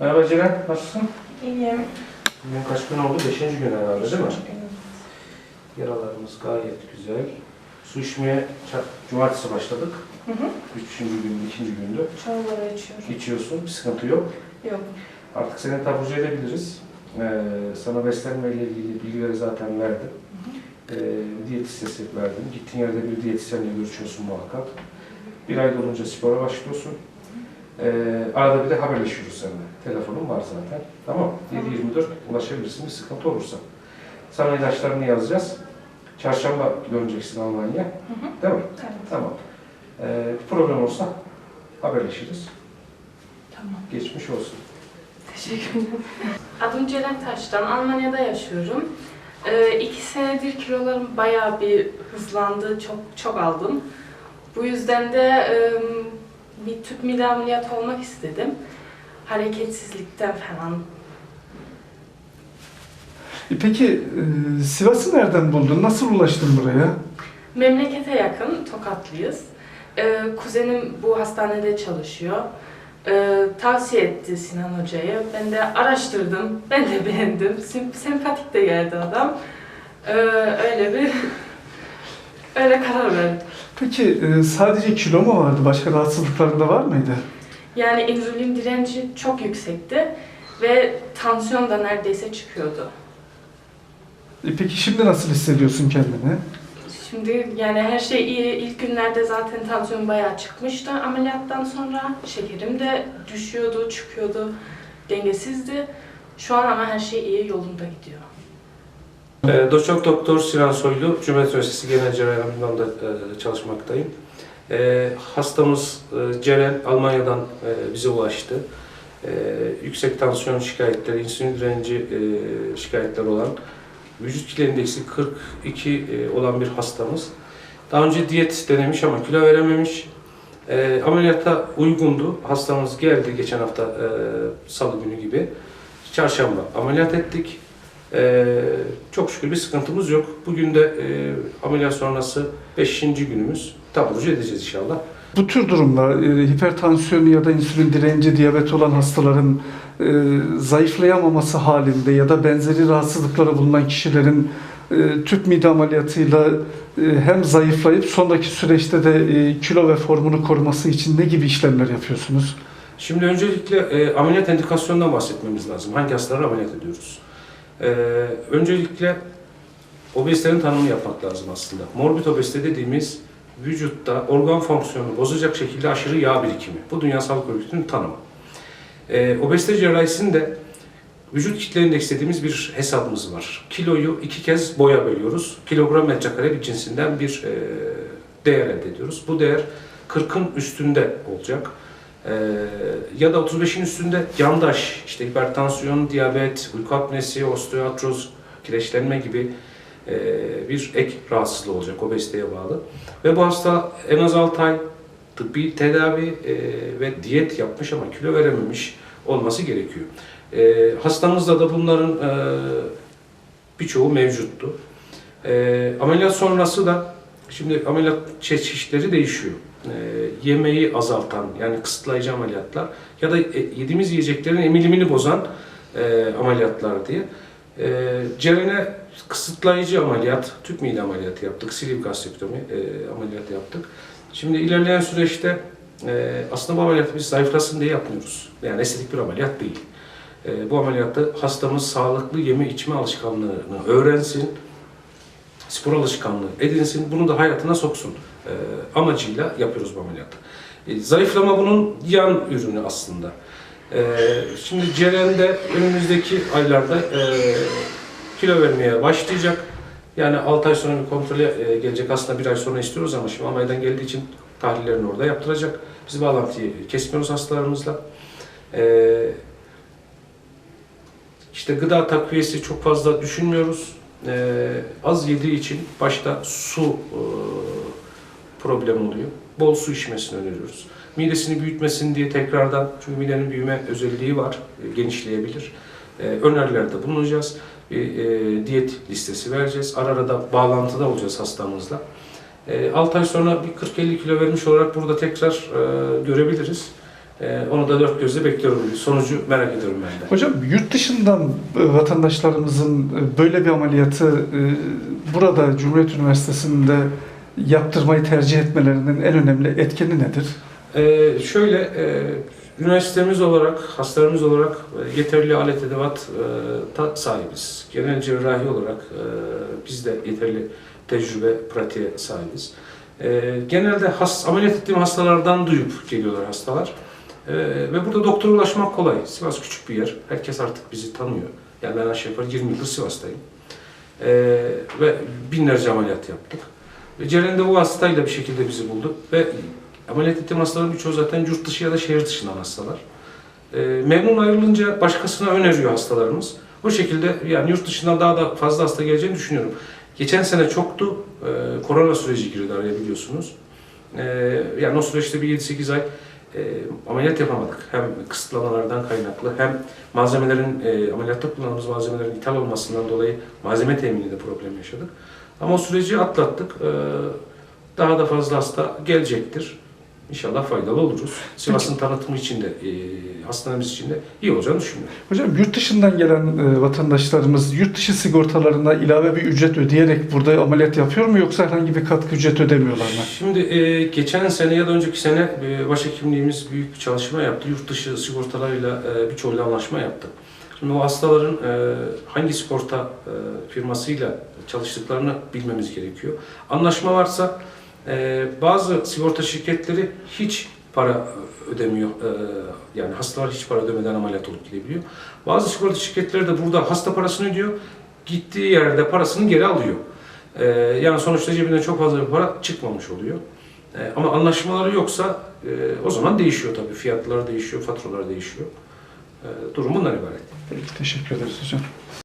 Merhaba Ceren, nasılsın? İyiyim. Bugün kaç gün oldu? Beşinci gün herhalde değil mi? Yaralarımız gayet güzel. Su içmeye cumartesi başladık. Hı hı. Üçüncü gün, ikinci gündü. Çorbaları içiyorum. İçiyorsun, bir sıkıntı yok. Yok. Artık seni taburcu edebiliriz. Ee, sana beslenme ile ilgili bilgileri zaten verdim. Ee, diyet listesi verdim. Gittiğin yerde bir diyetisyenle görüşüyorsun muhakkak. Bir ay dolunca spora başlıyorsun. Ee, arada bir de haberleşiyoruz seninle. Telefonum var zaten. Tamam. 7-24 ulaşabilirsin bir sıkıntı olursa. Sana ilaçlarını yazacağız. Çarşamba döneceksin Almanya. Hı hı. Değil mi? Evet. Tamam. Bir problem olsa haberleşiriz. Tamam. Geçmiş olsun. Teşekkür ederim. Adım Ceren Taş'tan. Almanya'da yaşıyorum. Ee, iki senedir kilolarım bayağı bir hızlandı. Çok çok aldım. Bu yüzden de e, bir tüp mide ameliyatı olmak istedim. Hareketsizlikten falan. E Peki e, Sivas'ı nereden buldun? Nasıl ulaştın buraya? Memlekete yakın, Tokatlıyız. Ee, kuzenim bu hastanede çalışıyor. Ee, tavsiye etti Sinan Hoca'yı. Ben de araştırdım. Ben de beğendim. Sim- sempatik de geldi adam. Ee, öyle bir öyle karar verdim. Peki e, sadece kilo mu vardı? Başka rahatsızlıkların da var mıydı? Yani insülin direnci çok yüksekti ve tansiyon da neredeyse çıkıyordu. E Peki şimdi nasıl hissediyorsun kendini? Şimdi yani her şey iyi. İlk günlerde zaten tansiyon bayağı çıkmıştı. Ameliyattan sonra şekerim de düşüyordu, çıkıyordu. Dengesizdi. Şu an ama her şey iyi yolunda gidiyor. Doçent Doktor Sinan Soylu, Cumhuriyet Üniversitesi Genel Cerrahim'den e, çalışmaktayım. Ee, hastamız e, Ceren Almanya'dan e, bize ulaştı. Ee, yüksek tansiyon şikayetleri, insülin direnci e, şikayetleri olan, vücut kitle indeksi 42 e, olan bir hastamız. Daha önce diyet denemiş ama kilo verememiş. E, ameliyata uygundu. Hastamız geldi geçen hafta e, salı günü gibi. Çarşamba ameliyat ettik. Ee, çok şükür bir sıkıntımız yok. Bugün de e, ameliyat sonrası 5. günümüz. Taburcu edeceğiz inşallah. Bu tür durumlar, e, hipertansiyon ya da insülin direnci, diyabet olan hastaların e, zayıflayamaması halinde ya da benzeri rahatsızlıkları bulunan kişilerin e, tüp mide ameliyatıyla e, hem zayıflayıp sonraki süreçte de e, kilo ve formunu koruması için ne gibi işlemler yapıyorsunuz? Şimdi öncelikle e, ameliyat indikasyonundan bahsetmemiz lazım. Hangi hastaları ameliyat ediyoruz? E, öncelikle obezitenin tanımını yapmak lazım aslında. Morbid obezite dediğimiz vücutta organ fonksiyonunu bozacak şekilde aşırı yağ birikimi. Bu Dünya Sağlık Örgütü'nün tanımı. E, obezite cerrahisinde vücut kitle indeks dediğimiz bir hesabımız var. Kiloyu iki kez boya bölüyoruz. Kilogram metrekare bir cinsinden bir e, değer elde ediyoruz. Bu değer 40'ın üstünde olacak. Ee, ya da 35'in üstünde yandaş, işte hipertansiyon, diyabet, uyku apnesi, osteoartroz, kireçlenme gibi e, bir ek rahatsızlığı olacak obeziteye bağlı. Ve bu hasta en az 6 ay tıbbi tedavi e, ve diyet yapmış ama kilo verememiş olması gerekiyor. E, hastamızda da bunların birçoğu mevcuttu. Ameliyat sonrası da şimdi ameliyat çeşitleri değişiyor e, yemeği azaltan yani kısıtlayıcı ameliyatlar ya da e, yediğimiz yiyeceklerin emilimini bozan e, ameliyatlar diye. E, Ceren'e kısıtlayıcı ameliyat, tüp mide ameliyatı yaptık, siliv gastrektomi e, ameliyatı yaptık. Şimdi ilerleyen süreçte e, aslında bu ameliyatı biz zayıflasın diye yapmıyoruz. Yani estetik bir ameliyat değil. E, bu ameliyatta hastamız sağlıklı yeme içme alışkanlığını öğrensin, spor alışkanlığı edinsin, bunu da hayatına soksun e, amacıyla yapıyoruz bu ameliyatı. E, zayıflama bunun yan ürünü aslında. E, şimdi Ceren de önümüzdeki aylarda e, kilo vermeye başlayacak. Yani 6 ay sonra bir kontrole e, gelecek. Aslında bir ay sonra istiyoruz ama şimdi Almanya'dan geldiği için tahlillerini orada yaptıracak. Biz bağlantıyı kesmiyoruz hastalarımızla. E, işte gıda takviyesi çok fazla düşünmüyoruz. E, az yediği için başta su e, problem oluyor. Bol su içmesini öneriyoruz. Midesini büyütmesin diye tekrardan, çünkü midenin büyüme özelliği var, e, genişleyebilir. E, önerilerde bulunacağız. Bir e, diyet listesi vereceğiz. Ara ara da bağlantıda olacağız hastamızla. E, 6 ay sonra bir 40-50 kilo vermiş olarak burada tekrar e, görebiliriz. E, onu da dört gözle bekliyorum. Sonucu merak ediyorum ben de. Hocam yurt dışından e, vatandaşlarımızın e, böyle bir ameliyatı e, burada Cumhuriyet Üniversitesi'nde yaptırmayı tercih etmelerinin en önemli etkeni nedir? Ee, şöyle, e, üniversitemiz olarak, hastalarımız olarak e, yeterli alet edevat e, sahibiz. Genel cerrahi olarak e, biz de yeterli tecrübe, pratiğe sahibiz. E, genelde has, ameliyat ettiğim hastalardan duyup geliyorlar hastalar. E, ve burada doktora ulaşmak kolay. Sivas küçük bir yer. Herkes artık bizi tanıyor. Yani ben aşağı yukarı 20 yıldır Sivas'tayım. E, ve binlerce ameliyat yaptık. Ve Ceren de bu hastayla bir şekilde bizi buldu. Ve ameliyat ettiğim hastaların birçoğu zaten yurt dışı ya da şehir dışından hastalar. E, memnun ayrılınca başkasına öneriyor hastalarımız. O şekilde yani yurt dışından daha da fazla hasta geleceğini düşünüyorum. Geçen sene çoktu. E, korona süreci girdi araya biliyorsunuz. E, yani o süreçte bir 7-8 ay e, ameliyat yapamadık. Hem kısıtlamalardan kaynaklı hem malzemelerin, e, ameliyatta kullandığımız malzemelerin ithal olmasından dolayı malzeme temininde problem yaşadık. Ama o süreci atlattık. E, daha da fazla hasta gelecektir. İnşallah faydalı oluruz. Sivas'ın tanıtımı için de, e, hastanemiz için de iyi olacağını düşünüyorum. Hocam yurt dışından gelen e, vatandaşlarımız yurt dışı sigortalarına ilave bir ücret ödeyerek burada ameliyat yapıyor mu yoksa herhangi bir katkı ücret ödemiyorlar mı? Şimdi e, geçen sene ya da önceki sene e, başhekimliğimiz büyük bir çalışma yaptı. Yurt dışı sigortalarıyla e, birçoğuyla anlaşma yaptı. Şimdi o hastaların e, hangi sigorta e, firmasıyla çalıştıklarını bilmemiz gerekiyor. Anlaşma varsa e, bazı sigorta şirketleri hiç para ödemiyor. E, yani hastalar hiç para ödemeden ameliyat olup gidebiliyor. Bazı sigorta şirketleri de burada hasta parasını ödüyor. Gittiği yerde parasını geri alıyor. Ee, yani sonuçta cebinden çok fazla bir para çıkmamış oluyor. Ee, ama anlaşmaları yoksa e, o zaman değişiyor tabii. Fiyatlar değişiyor, faturalar değişiyor. Ee, durum bundan ibaret. Peki, teşekkür ederiz hocam.